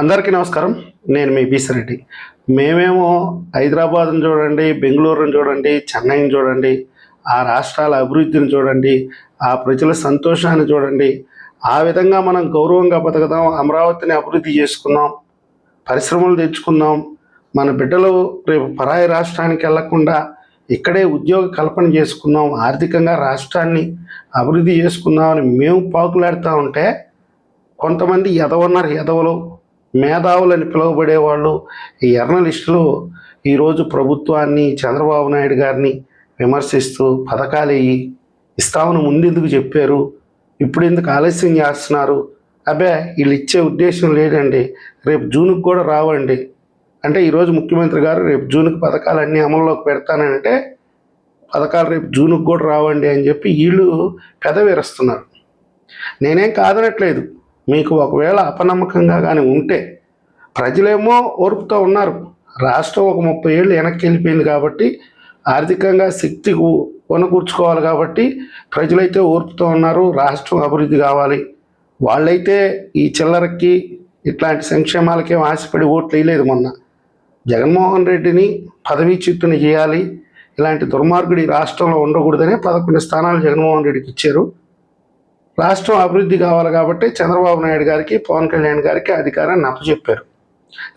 అందరికీ నమస్కారం. నేను మీ బీసిరెడ్డి మేమేమో హైదరాబాద్ని చూడండి బెంగళూరుని చూడండి చెన్నైని చూడండి ఆ రాష్ట్రాల అభివృద్ధిని చూడండి ఆ ప్రజల సంతోషాన్ని చూడండి ఆ విధంగా మనం గౌరవంగా బతకదాం అమరావతిని అభివృద్ధి చేసుకుందాం పరిశ్రమలు తెచ్చుకుందాం మన బిడ్డలు రేపు పరాయి రాష్ట్రానికి వెళ్ళకుండా ఇక్కడే ఉద్యోగ కల్పన చేసుకుందాం ఆర్థికంగా రాష్ట్రాన్ని అభివృద్ధి చేసుకుందామని మేము పాకులాడుతూ ఉంటే కొంతమంది ఎదవన్నారు ఎదవలు. మేధావులని పిలువబడే వాళ్ళు ఈ జర్నలిస్టులు ఈరోజు ప్రభుత్వాన్ని చంద్రబాబు నాయుడు గారిని విమర్శిస్తూ పథకాలు ఇయ్యి ఇస్తామని ముందెందుకు చెప్పారు? ఇప్పుడు ఎందుకు ఆలస్యం చేస్తున్నారు? అబ్బే వీళ్ళు ఇచ్చే ఉద్దేశం లేదండి. రేపు జూన్కి కూడా రావండి. అంటే ఈరోజు ముఖ్యమంత్రి గారు రేపు జూన్కి పథకాలన్నీ అమల్లోకి పెడతానంటే పథకాలు రేపు జూన్కి కూడా రావండి అని చెప్పి వీళ్ళు పెదవిరుస్తున్నారు. నేనేం కాదనట్లేదు. మీకు ఒకవేళ అపనమ్మకంగా కానీ ఉంటే ప్రజలేమో ఓర్పుతో ఉన్నారు. రాష్ట్రం ఒక ముప్పై ఏళ్ళు వెనక్కి వెళ్ళిపోయింది కాబట్టి ఆర్థికంగా శక్తి కొనకూర్చుకోవాలి కాబట్టి ప్రజలైతే ఓర్పుతో ఉన్నారు. రాష్ట్రం అభివృద్ధి కావాలి. వాళ్ళైతే ఈ చిల్లరకి ఇట్లాంటి సంక్షేమాలకేం ఆశపడి ఓట్లు వేయలేదు మొన్న. జగన్మోహన్ రెడ్డిని పదవీ చేయాలి. ఇలాంటి దుర్మార్గుడు రాష్ట్రంలో ఉండకూడదనే పదకొండు స్థానాలు జగన్మోహన్ రెడ్డికి ఇచ్చారు. రాష్ట్రం అభివృద్ధి కావాలి కాబట్టి చంద్రబాబు నాయుడు గారికి పవన్ కళ్యాణ్ గారికి అధికారాన్ని అప్పచెప్పారు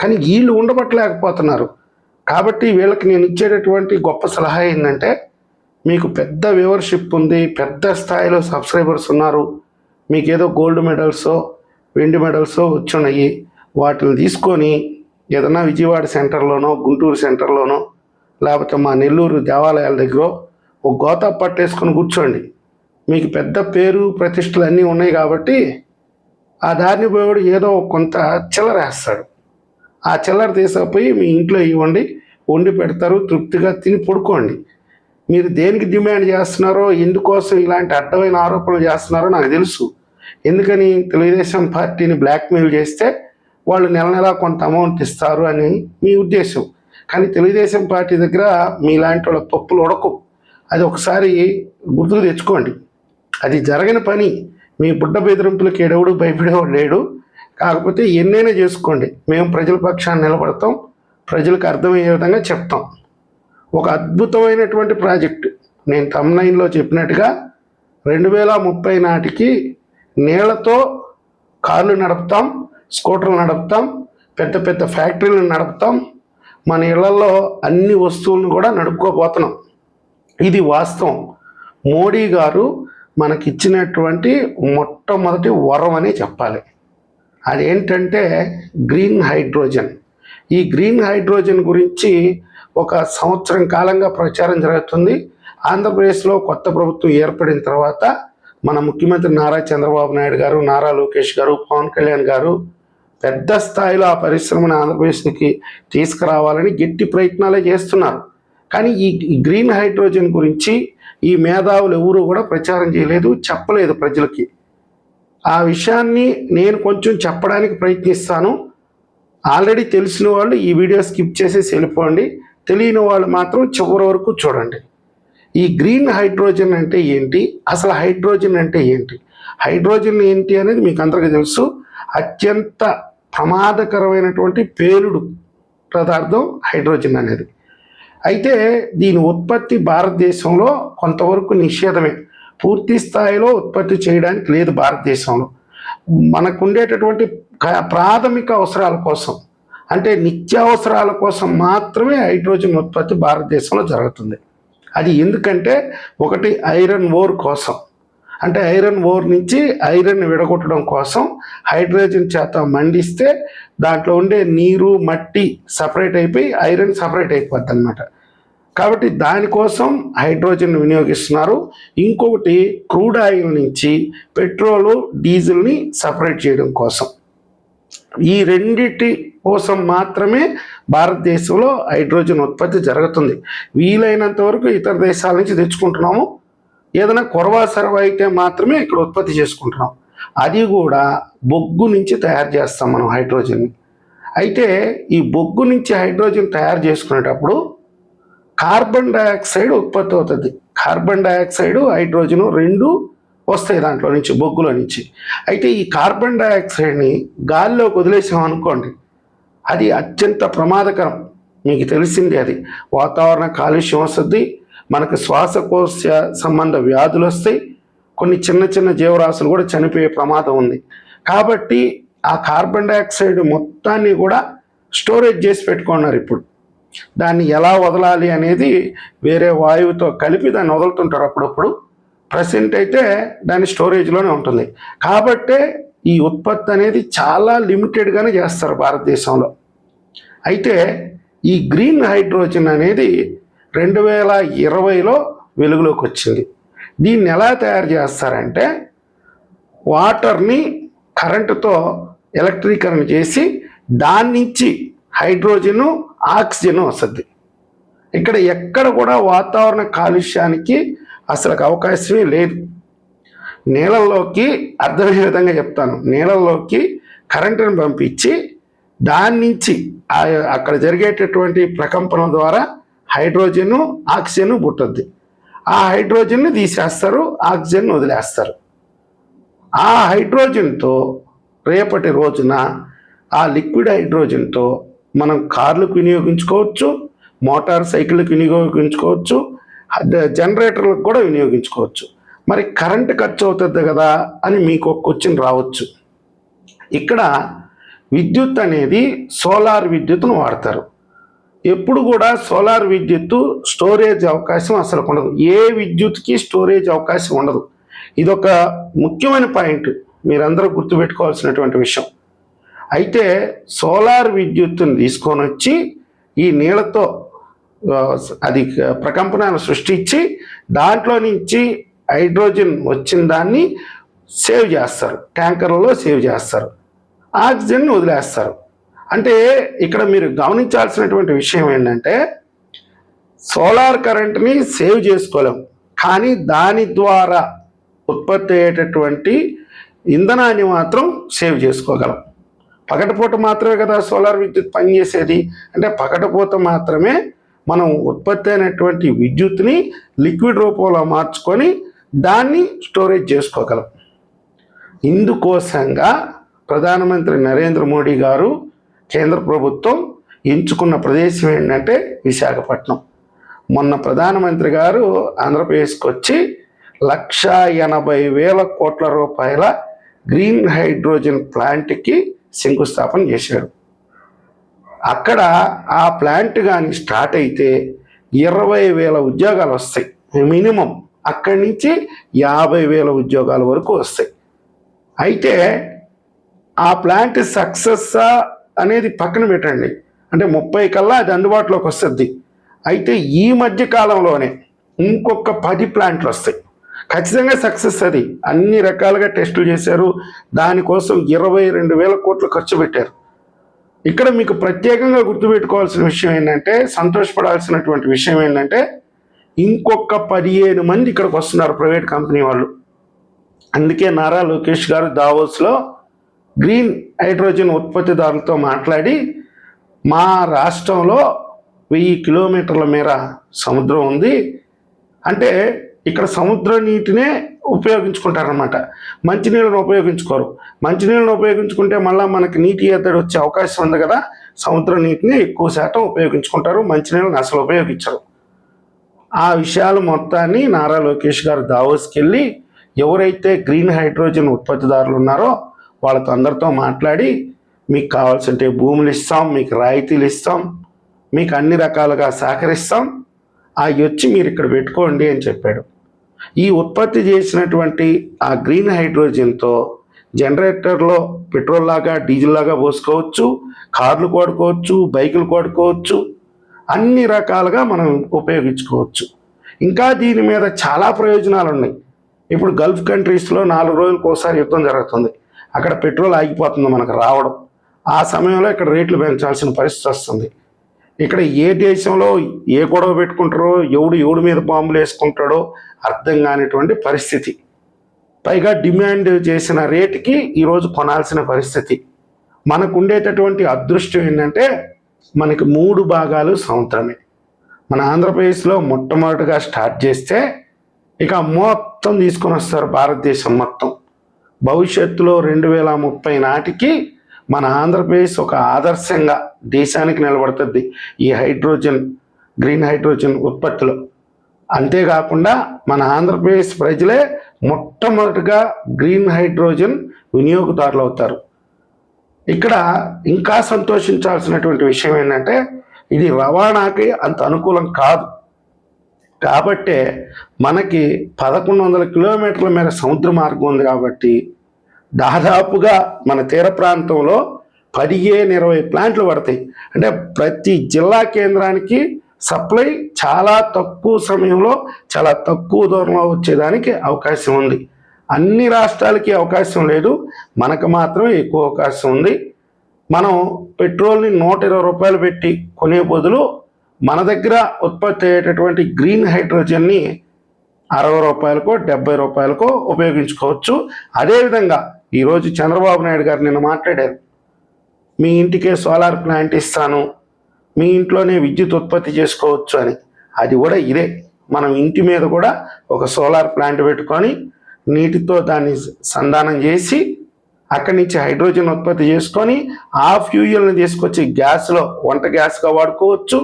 కానీ వీళ్ళు ఉండబట్టలేకపోతున్నారు. కాబట్టి వీళ్ళకి నేను ఇచ్చేటటువంటి గొప్ప సలహా ఏంటంటే మీకు పెద్ద వ్యూవర్షిప్ ఉంది పెద్ద స్థాయిలో సబ్స్క్రైబర్స్ ఉన్నారు మీకు ఏదో గోల్డ్ మెడల్సో వెండి మెడల్సో వచ్చున్నాయి. వాటిని తీసుకొని ఏదైనా విజయవాడ సెంటర్లోనో గుంటూరు సెంటర్లోనో లేకపోతే మా నెల్లూరు దేవాలయాల దగ్గర ఒక గోతా పట్టేసుకొని కూర్చోండి. మీకు పెద్ద పేరు ప్రతిష్టలు అన్నీ ఉన్నాయి కాబట్టి ఆ దారిని పోయేవాడు ఏదో కొంత చిల్లర వేస్తాడు. ఆ చిల్లర తీసుకుపోయి మీ ఇంట్లో ఇవ్వండి వండి పెడతారు తృప్తిగా తిని పడుకోండి. మీరు దేనికి డిమాండ్ చేస్తున్నారో ఎందుకోసం ఇలాంటి అడ్డమైన ఆరోపణలు చేస్తున్నారో నాకు తెలుసు. ఎందుకని తెలుగుదేశం పార్టీని బ్లాక్మెయిల్ చేస్తే వాళ్ళు నెల నెలా కొంత అమౌంట్ ఇస్తారు అని మీ ఉద్దేశం. కానీ తెలుగుదేశం పార్టీ దగ్గర మీలాంటి వాళ్ళ పప్పులు ఉడకు. అది ఒకసారి గుర్తుకు తెచ్చుకోండి. అది జరగని పని. మీ బుడ్డ బెదిరింపులకి ఎడవుడు భయపడేవాడు లేడు. కాకపోతే ఎన్నైనా చేసుకోండి. మేము ప్రజల పక్షాన్ని నిలబడతాం. ప్రజలకు అర్థమయ్యే విధంగా చెప్తాం. ఒక అద్భుతమైనటువంటి ప్రాజెక్టు. నేను తమ్నైన్లో చెప్పినట్టుగా రెండు వేల ముప్పై నాటికి నీళ్ళతో కార్లు నడుపుతాం స్కూటర్లు నడుపుతాం పెద్ద పెద్ద ఫ్యాక్టరీలు నడుపుతాం. మన ఇళ్ళలో అన్ని వస్తువులను కూడా నడుపుకోబోతున్నాం. ఇది వాస్తవం. మోడీ గారు మనకిచ్చినటువంటి మొట్టమొదటి వరం అని చెప్పాలి. అదేంటంటే గ్రీన్ హైడ్రోజన్. ఈ గ్రీన్ హైడ్రోజన్ గురించి ఒక సంవత్సరం కాలంగా ప్రచారం జరుగుతుంది. ఆంధ్రప్రదేశ్లో కొత్త ప్రభుత్వం ఏర్పడిన తర్వాత మన ముఖ్యమంత్రి నారా చంద్రబాబు నాయుడు గారు నారా లోకేష్ గారు పవన్ కళ్యాణ్ గారు పెద్ద స్థాయిలో ఆ పరిశ్రమను ఆంధ్రప్రదేశ్కి తీసుకురావాలని గట్టి ప్రయత్నాలే చేస్తున్నారు. కానీ ఈ ఈ గ్రీన్ హైడ్రోజన్ గురించి ఈ మేధావులు ఎవరు కూడా ప్రచారం చేయలేదు చెప్పలేదు ప్రజలకి. ఆ విషయాన్ని నేను కొంచెం చెప్పడానికి ప్రయత్నిస్తాను. ఆల్రెడీ తెలిసిన వాళ్ళు ఈ వీడియో స్కిప్ చేసేసి వెళ్ళిపోండి. తెలియని వాళ్ళు మాత్రం చివరి వరకు చూడండి. ఈ గ్రీన్ హైడ్రోజన్ అంటే ఏంటి? అసలు హైడ్రోజన్ అంటే ఏంటి? హైడ్రోజన్ ఏంటి అనేది మీకు అందరికీ తెలుసు. అత్యంత ప్రమాదకరమైనటువంటి పేలుడు పదార్థం హైడ్రోజన్ అనేది. అయితే దీని ఉత్పత్తి భారతదేశంలో కొంతవరకు నిషేధమే. పూర్తి స్థాయిలో ఉత్పత్తి చేయడానికి లేదు భారతదేశంలో. మనకు ఉండేటటువంటి ప్రాథమిక అవసరాల కోసం అంటే నిత్యావసరాల కోసం మాత్రమే హైడ్రోజన్ ఉత్పత్తి భారతదేశంలో జరుగుతుంది. అది ఎందుకంటే ఒకటి ఐరన్ ఓర్ కోసం అంటే ఐరన్ ఓర్ నుంచి ఐరన్ విడగొట్టడం కోసం హైడ్రోజన్ చేత మండిస్తే దాంట్లో ఉండే నీరు మట్టి సపరేట్ అయిపోయి ఐరన్ సపరేట్ అయిపోద్ది అనమాట కాబట్టి దానికోసం హైడ్రోజన్ వినియోగిస్తున్నారు. ఇంకొకటి క్రూడ్ ఆయిల్ నుంచి పెట్రోలు డీజిల్ని సపరేట్ చేయడం కోసం. ఈ రెండిటి కోసం మాత్రమే భారతదేశంలో హైడ్రోజన్ ఉత్పత్తి జరుగుతుంది. వీలైనంత వరకు ఇతర దేశాల నుంచి తెచ్చుకుంటున్నాము. ఏదైనా కొరవా సరవ అయితే మాత్రమే ఇక్కడ ఉత్పత్తి చేసుకుంటున్నాం. అది కూడా బొగ్గు నుంచి తయారు చేస్తాం మనం హైడ్రోజన్ని. అయితే ఈ బొగ్గు నుంచి హైడ్రోజన్ తయారు చేసుకునేటప్పుడు కార్బన్ డయాక్సైడ్ ఉత్పత్తి అవుతుంది. కార్బన్ డయాక్సైడ్ హైడ్రోజను రెండు వస్తాయి దాంట్లో నుంచి బొగ్గులో నుంచి. అయితే ఈ కార్బన్ డైఆక్సైడ్ని గాలిలోకి వదిలేసాం అనుకోండి అది అత్యంత ప్రమాదకరం. మీకు తెలిసింది అది. వాతావరణ కాలుష్యం వస్తుంది మనకు శ్వాసకోశ సంబంధ వ్యాధులు వస్తాయి కొన్ని చిన్న చిన్న జీవరాశులు కూడా చనిపోయే ప్రమాదం ఉంది. కాబట్టి ఆ కార్బన్ డైఆక్సైడ్ మొత్తాన్ని కూడా స్టోరేజ్ చేసి పెట్టుకున్నారు ఇప్పుడు. దాన్ని ఎలా వదలాలి అనేది వేరే వాయువుతో కలిపి దాన్ని వదులుతుంటారు అప్పుడప్పుడు. ప్రజెంట్ అయితే దాని స్టోరేజ్లోనే ఉంటుంది. కాబట్టే ఈ ఉత్పత్తి అనేది చాలా లిమిటెడ్గానే చేస్తారు భారతదేశంలో. అయితే ఈ గ్రీన్ హైడ్రోజన్ అనేది రెండు వేల ఇరవైలో వెలుగులోకి వచ్చింది. దీన్ని ఎలా తయారు చేస్తారంటే వాటర్ని కరెంటుతో ఎలక్ట్రీకరణ చేసి దాని నుంచి హైడ్రోజను ఆక్సిజన్ వస్తుంది. ఇక్కడ ఎక్కడ కూడా వాతావరణ కాలుష్యానికి అసలు అవకాశమే లేదు. నీళ్ళల్లోకి అర్థమయ్యే విధంగా చెప్తాను? నీళ్ళల్లోకి కరెంటును పంపించి దాని నుంచి అక్కడ జరిగేటటువంటి ప్రకంపన ద్వారా హైడ్రోజను ఆక్సిజన్ పుట్టుద్ది. ఆ హైడ్రోజన్ని తీసేస్తారు ఆక్సిజన్ వదిలేస్తారు. ఆ హైడ్రోజన్తో రేపటి రోజున ఆ లిక్విడ్ హైడ్రోజన్తో మనం కార్లకు వినియోగించుకోవచ్చు మోటార్ సైకిళ్ళకి వినియోగించుకోవచ్చు జనరేటర్లకు కూడా వినియోగించుకోవచ్చు. మరి కరెంటు ఖర్చు అవుతుంది కదా అని మీకు ఒక క్వశ్చన్ రావచ్చు. ఇక్కడ విద్యుత్ అనేది సోలార్ విద్యుత్ను వాడతారు. ఎప్పుడు కూడా సోలార్ విద్యుత్తు స్టోరేజ్ అవకాశం అసలు ఉండదు. ఏ విద్యుత్కి స్టోరేజ్ అవకాశం ఉండదు. ఇదొక ముఖ్యమైన పాయింట్. మీరందరూ గుర్తుపెట్టుకోవాల్సినటువంటి విషయం. అయితే సోలార్ విద్యుత్తును తీసుకొని వచ్చి ఈ నీళ్ళతో అది ప్రకంపనాలు సృష్టించి దాంట్లో నుంచి హైడ్రోజన్ వచ్చిన దాన్ని సేవ్ చేస్తారు. ట్యాంకర్లలో సేవ్ చేస్తారు. ఆక్సిజన్ వదిలేస్తారు. అంటే ఇక్కడ మీరు గమనించాల్సినటువంటి విషయం ఏంటంటే సోలార్ కరెంట్ని సేవ్ చేసుకోలేం. కానీ దాని ద్వారా ఉత్పత్తి అయ్యేటటువంటి ఇంధనాన్ని మాత్రం సేవ్ చేసుకోగలం. పగటిపూట మాత్రమే కదా సోలార్ విద్యుత్ పనిచేసేది. అంటే పగటిపూట మాత్రమే మనం ఉత్పత్తి అయినటువంటి విద్యుత్ని లిక్విడ్ రూపంలో మార్చుకొని దాన్ని స్టోరేజ్ చేసుకోగలం. ఇందుకోసంగా ప్రధానమంత్రి నరేంద్ర మోడీ గారు కేంద్ర ప్రభుత్వం ఎంచుకున్న ప్రదేశం ఏంటంటే విశాఖపట్నం. మొన్న ప్రధానమంత్రి గారు ఆంధ్రప్రదేశ్కి వచ్చి లక్ష ఎనభై వేల కోట్ల రూపాయల గ్రీన్ హైడ్రోజన్ ప్లాంట్కి శంకుస్థాపన చేశారు అక్కడ ఆ ప్లాంట్ కానీ స్టార్ట్ అయితే ఇరవై వేల ఉద్యోగాలు వస్తాయి. మినిమం అక్కడి నుంచి యాభై వేల ఉద్యోగాల వరకు వస్తాయి. అయితే ఆ ప్లాంట్ సక్సెస్సా అనేది పక్కన పెట్టండి. అంటే ముప్పై కల్లా అది అందుబాటులోకి వస్తుంది. అయితే ఈ మధ్య కాలంలోనే ఇంకొక పది ప్లాంట్లు వస్తాయి. ఖచ్చితంగా సక్సెస్ అది. అన్ని రకాలుగా టెస్టులు చేశారు. దానికోసం ఇరవై రెండు వేల కోట్లు ఖర్చు పెట్టారు. ఇక్కడ మీకు ప్రత్యేకంగా గుర్తుపెట్టుకోవాల్సిన విషయం ఏంటంటే సంతోషపడాల్సినటువంటి విషయం ఏంటంటే ఇంకొక పదిహేను మంది ఇక్కడికి వస్తున్నారు ప్రైవేట్ కంపెనీ వాళ్ళు. అందుకే నారా లోకేష్ గారు దావోస్లో గ్రీన్ హైడ్రోజన్ ఉత్పత్తిదారులతో మాట్లాడి మా రాష్ట్రంలో వెయ్యి కిలోమీటర్ల మేర సముద్రం ఉంది. అంటే ఇక్కడ సముద్ర నీటినే ఉపయోగించుకుంటారనమాట మంచినీళ్ళను ఉపయోగించుకోరు. మంచినీళ్ళను ఉపయోగించుకుంటే మళ్ళీ మనకి నీటి ఎద్దడి వచ్చే అవకాశం ఉంది కదా. సముద్ర నీటిని ఎక్కువ శాతం ఉపయోగించుకుంటారు. మంచినీళ్ళని అసలు ఉపయోగించరు. ఆ విషయాలు మొత్తాన్ని నారా లోకేష్ గారు దావోస్కి వెళ్ళి ఎవరైతే గ్రీన్ హైడ్రోజన్ ఉత్పత్తిదారులు ఉన్నారో వాళ్ళతో అందరితో మాట్లాడి మీకు కావాల్సింటే భూములు ఇస్తాం మీకు రాయితీలు ఇస్తాం మీకు అన్ని రకాలుగా సహకరిస్తాం అవి వచ్చి మీరు ఇక్కడ పెట్టుకోండి అని చెప్పాడు. ఈ ఉత్పత్తి చేసినటువంటి ఆ గ్రీన్ హైడ్రోజన్తో జనరేటర్లో పెట్రోల్ లాగా డీజిల్ లాగా పోసుకోవచ్చు కార్లు కొడుకోవచ్చు బైకులు కొడుకోవచ్చు అన్ని రకాలుగా మనం ఉపయోగించుకోవచ్చు. ఇంకా దీని మీద చాలా ప్రయోజనాలు ఉన్నాయి. ఇప్పుడు గల్ఫ్ కంట్రీస్లో నాలుగు రోజులకు ఒకసారి యుద్ధం జరుగుతుంది. అక్కడ పెట్రోల్ ఆగిపోతుంది మనకు రావడం. ఆ సమయంలో ఇక్కడ రేట్లు పెంచాల్సిన పరిస్థితి వస్తుంది. ఇక్కడ ఏ దేశంలో ఏ గొడవ పెట్టుకుంటారో ఎవడు ఎవడి మీద బాంబులు వేసుకుంటాడో అర్థం కానిటువంటి పరిస్థితి. పైగా డిమాండ్ చేసిన రేటుకి ఈరోజు కొనాల్సిన పరిస్థితి. మనకు ఉండేటటువంటి అదృష్టం ఏంటంటే మనకి మూడు భాగాలు సముద్రమే మన ఆంధ్రప్రదేశ్లో మొట్టమొదటిగా స్టార్ట్ చేస్తే ఇక మొత్తం తీసుకొని వస్తారు భారతదేశం మొత్తం. భవిష్యత్తులో రెండు వేల ముప్పై నాటికి మన ఆంధ్రప్రదేశ్ ఒక ఆదర్శంగా దేశానికి నిలబడుతుంది. ఈ హైడ్రోజన్ గ్రీన్ హైడ్రోజన్ ఉత్పత్తిలో. అంతేకాకుండా మన ఆంధ్రప్రదేశ్ ప్రజలే మొట్టమొదటిగా గ్రీన్ హైడ్రోజన్ వినియోగదారులు అవుతారు. ఇక్కడ ఇంకా సంతోషించాల్సినటువంటి విషయం ఏంటంటే ఇది రవాణాకి అంత అనుకూలం కాదు. కాబట్టే మనకి పదకొండు వందల కిలోమీటర్ల మేర సముద్ర మార్గం ఉంది కాబట్టి దాదాపుగా మన తీర ప్రాంతంలో పదిహేను ఇరవై ప్లాంట్లు పడతాయి. అంటే ప్రతి జిల్లా కేంద్రానికి సప్లై చాలా తక్కువ సమయంలో చాలా తక్కువ దూరంలో వచ్చేదానికి అవకాశం ఉంది. అన్ని రాష్ట్రాలకి అవకాశం లేదు. మనకు మాత్రమే ఎక్కువ అవకాశం ఉంది. మనం పెట్రోల్ని నూట ఇరవై రూపాయలు పెట్టి కొనే బదులు మన దగ్గర ఉత్పత్తి అయ్యేటటువంటి గ్రీన్ హైడ్రోజన్ని అరవై రూపాయలకో డెబ్బై రూపాయలకో ఉపయోగించుకోవచ్చు. అదేవిధంగా ఈరోజు చంద్రబాబు నాయుడు గారు నిన్న మాట్లాడారు. మీ ఇంటికే సోలార్ ప్లాంట్ ఇస్తాను మీ ఇంట్లోనే విద్యుత్ ఉత్పత్తి చేసుకోవచ్చు అని. అది కూడా ఇదే. మనం ఇంటి మీద కూడా ఒక సోలార్ ప్లాంట్ పెట్టుకొని నీటితో దాన్ని సంధానం చేసి అక్కడి నుంచి హైడ్రోజన్ ఉత్పత్తి చేసుకొని ఆ ఫ్యూయల్ని తీసుకొచ్చి గ్యాస్లో వంట గ్యాస్గా వాడుకోవచ్చు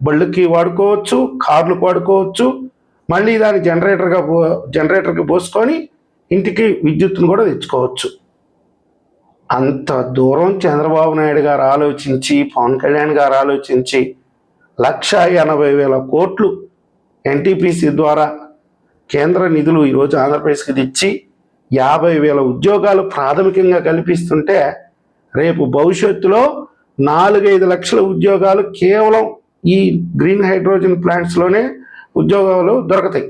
బళ్ళుకి వాడుకోవచ్చు కార్లకు వాడుకోవచ్చు మళ్ళీ దాన్ని జనరేటర్గా పో జనరేటర్కి పోసుకొని ఇంటికి విద్యుత్తును కూడా తెచ్చుకోవచ్చు. అంత దూరం చంద్రబాబు నాయుడు గారు ఆలోచించి పవన్ కళ్యాణ్ గారు ఆలోచించి లక్ష ఎనభై వేల కోట్లు ఎన్టీపీసీ ద్వారా కేంద్ర నిధులు ఈరోజు ఆంధ్రప్రదేశ్కి తెచ్చి యాభై వేల ఉద్యోగాలు ప్రాథమికంగా కల్పిస్తుంటే రేపు భవిష్యత్తులో నాలుగైదు లక్షల ఉద్యోగాలు కేవలం ఈ గ్రీన్ హైడ్రోజన్ ప్లాంట్స్లోనే ఉద్యోగాలు దొరుకుతాయి.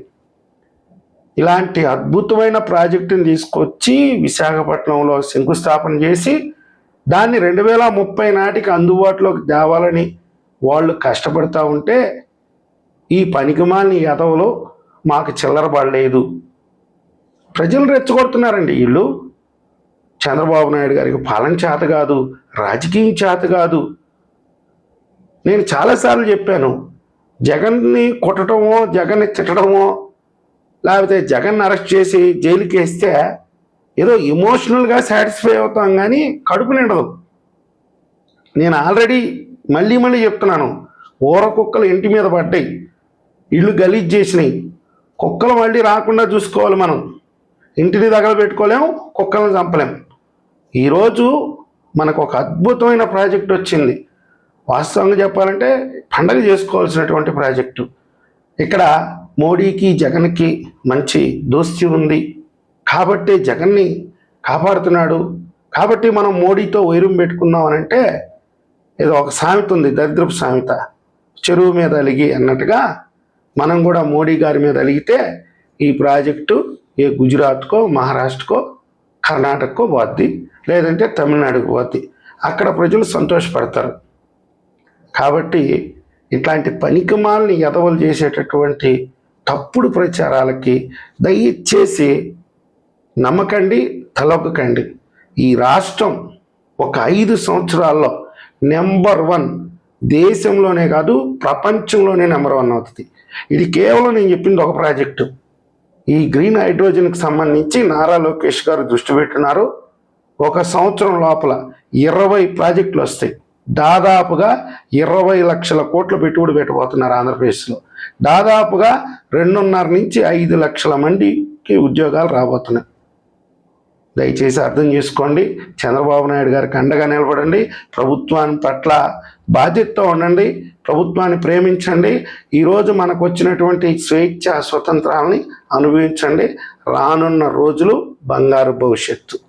ఇలాంటి అద్భుతమైన ప్రాజెక్టుని తీసుకొచ్చి విశాఖపట్నంలో శంకుస్థాపన చేసి దాన్ని రెండు వేల ముప్పై నాటికి అందుబాటులోకి తేవాలని వాళ్ళు కష్టపడతా ఉంటే ఈ పనికిమాలిన యదవలు మాకు చిల్లర పడలేదు. ప్రజలు రెచ్చగొడుతున్నారండి వీళ్ళు. చంద్రబాబు నాయుడు గారికి పాలన చేత కాదు రాజకీయం చేత కాదు. నేను చాలాసార్లు చెప్పాను జగన్ని కొట్టడమో జగన్ని తిట్టడమో లేకపోతే జగన్ అరెస్ట్ చేసి జైలుకి వేస్తే ఏదో ఎమోషనల్గా సాటిస్ఫై అవుతాం కానీ కడుపు నిండదు. నేను ఆల్రెడీ మళ్ళీ మళ్ళీ చెప్తున్నాను ఊర కుక్కలు ఇంటి మీద పడ్డాయి ఇల్లు గలీజ్ చేసినాయి కుక్కలు మళ్ళీ రాకుండా చూసుకోవాలి మనం. ఇంటిని దగ్గర పెట్టుకోలేము కుక్కలను చంపలేం. ఈరోజు మనకు ఒక అద్భుతమైన ప్రాజెక్ట్ వచ్చింది. వాస్తవంగా చెప్పాలంటే పండగ చేసుకోవాల్సినటువంటి ప్రాజెక్టు. ఇక్కడ మోడీకి జగన్కి మంచి దోస్తి ఉంది. కాబట్టి జగన్ని కాపాడుతున్నాడు. కాబట్టి మనం మోడీతో వైరం పెట్టుకున్నాం అని అంటే ఏదో ఒక సామెత ఉంది దరిద్రపు సామెత. చెరువు మీద అలిగి అన్నట్టుగా మనం కూడా మోడీ గారి మీద అలిగితే ఈ ప్రాజెక్టు ఏ గుజరాత్కో మహారాష్ట్రకో కర్ణాటకకో పోద్ది లేదంటే తమిళనాడుకు పోద్ది. అక్కడ ప్రజలు సంతోషపడతారు. కాబట్టి ఇట్లాంటి పనికిమాలని ఎదవలు చేసేటటువంటి తప్పుడు ప్రచారాలకి దయచేసి నమ్మకండి తలొక్కకండి ఈ రాష్ట్రం ఒక ఐదు సంవత్సరాల్లో నెంబర్ వన్ దేశంలోనే కాదు ప్రపంచంలోనే నెంబర్ వన్ అవుతుంది. ఇది కేవలం నేను చెప్పింది ఒక ప్రాజెక్టు. ఈ గ్రీన్ హైడ్రోజన్కి సంబంధించి నారా లోకేష్ గారు దృష్టి పెట్టినారు. ఒక సంవత్సరం లోపల ఇరవై ప్రాజెక్టులు వస్తాయి. దాదాపుగా ఇరవై లక్షల కోట్ల పెట్టుబడి పెట్టబోతున్నారు ఆంధ్రప్రదేశ్లో. దాదాపుగా రెండున్నర నుంచి ఐదు లక్షల మందికి ఉద్యోగాలు రాబోతున్నాయి. దయచేసి అర్థం చేసుకోండి. చంద్రబాబు నాయుడు గారికి అండగా నిలబడండి. ప్రభుత్వాన్ని పట్ల బాధ్యతతో ఉండండి. ప్రభుత్వాన్ని ప్రేమించండి. ఈరోజు మనకు వచ్చినటువంటి స్వేచ్ఛ స్వతంత్రాలని అనుభవించండి. రానున్న రోజులు బంగారు భవిష్యత్తు.